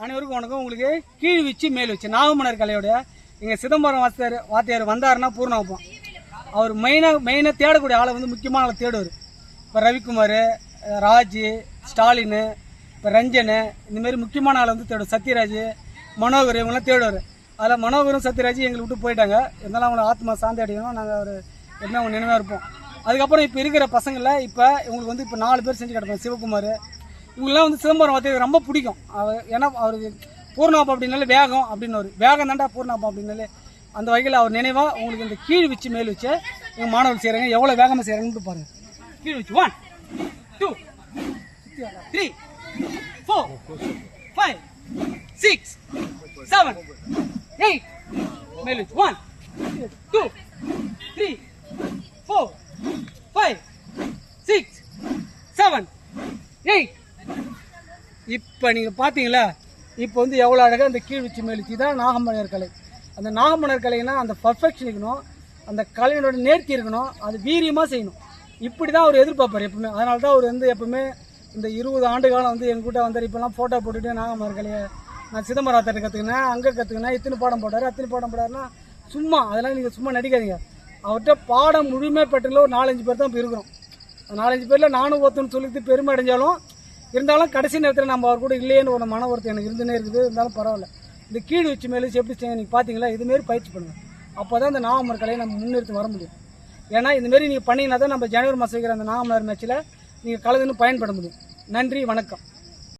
அனைவருக்கும் வணக்கம். உங்களுக்கு கீழ் வச்சு மேல் வச்சு. நாகமணர் கலையோட எங்கள் சிதம்பரம் வாத்தியார் வாத்தியார் வந்தாருன்னா பூர்ணம் வைப்போம் அவர் மெயினாக மெயினாக தேடக்கூடிய ஆளை வந்து முக்கியமான ஆளை தேடுவார். இப்போ ரவிக்குமார் ராஜு ஸ்டாலின் இப்போ ரஞ்சனு இந்தமாரி முக்கியமான ஆளை வந்து தேடுவார். சத்யராஜ் மனோகர் இவங்களாம் தேடுவார். அதில் மனோகரும் சத்யராஜ் எங்களை விட்டு போயிட்டாங்க. இருந்தாலும் அவங்கள ஆத்மா சாந்தி அடையணும். நாங்கள் ஒரு எப்படின்னா அவங்க நினைவாக இருப்போம். அதுக்கப்புறம் இப்போ இருக்கிற பசங்களில் இப்போ இவங்களுக்கு வந்து இப்போ நாலு பேர் செஞ்சு கிடப்பாங்க சிவகுமார் இவங்கெல்லாம் வந்து சிதம்பரம் வார்த்தை ரொம்ப பிடிக்கும். அவர் ஏன்னா அவருக்கு பூர்ணாப்பா அப்படின்னாலே வேகம் அப்படின்னு ஒரு வேகம் தாண்டா பூர்ணாப்பா அப்படின்னாலே அந்த வகையில் அவர் நினைவாக உங்களுக்கு இந்த கீழ் வச்சு மேல் வச்சு எங்கள் மாணவர்கள் செய்கிறாங்க எவ்வளோ வேகமாக செய்கிறாங்கன்னு பாருங்க. கீழ் வச்சு one two three four five six seven eight மேல் வச்சு one two three four five six seven eight இப்போ நீங்கள் பார்த்தீங்களா இப்போ வந்து எவ்வளோ அழகாக அந்த கீழ் வச்சு மேலிச்சு தான் நாகமலர் கலை. அந்த நாகமலர் கலைனா அந்த பர்ஃபெக்ஷன் இருக்கணும். அந்த கலையினோட நேர்த்தி இருக்கணும். அது வீரியமாக செய்யணும். இப்படி தான் அவர் எதிர்பார்ப்பார் எப்பவுமே. அதனால தான் அவர் வந்து எப்பவுமே இந்த இருபது ஆண்டு காலம் வந்து எங்ககிட்ட வந்தார். இப்போலாம் ஃபோட்டோ போட்டுட்டு நாகமலர் கலையை நான் சிதம்பரத்தை கற்றுக்கினேன் அங்கே கற்றுக்கினேன் இத்தனை பாடம் போட்டார். அத்தனை பாடம் போட்டாருன்னா சும்மா அதெல்லாம் நீங்கள் சும்மா நடிக்காதீங்க. அவர்கிட்ட பாடம் முழுமையாக பெற்றல ஒரு நாலஞ்சு பேர் தான் இப்போ இருக்கிறோம். நாலஞ்சு பேரில் நானும் ஒருத்தன்னு சொல்லிட்டு பெருமை அடைஞ்சாலும் இருந்தாலும் கடைசி நேரத்தில் நம்ம அவர் கூட இல்லையேன்னு ஒரு மன ஒருத்தர் எனக்கு இருந்துனே இருக்குது. இருந்தாலும் பரவாயில்ல. இந்த கீழ் வச்சு மேலே எப்படி செய்ய நீங்கள் பார்த்தீங்களா இதுமாரி பயிற்சி பண்ணுங்கள் அப்போ தான் இந்த நாகமர் கலையை நம்ம முன்னிறுத்து வர முடியும். ஏன்னா இதுமாரி நீங்கள் பண்ணீங்கன்னா தான் நம்ம ஜனவரி மாதம் வைக்கிற அந்த நாகமலர் மேட்ச்சில் நீங்கள் கலந்துன்னு பயன்பட முடியும். நன்றி வணக்கம்.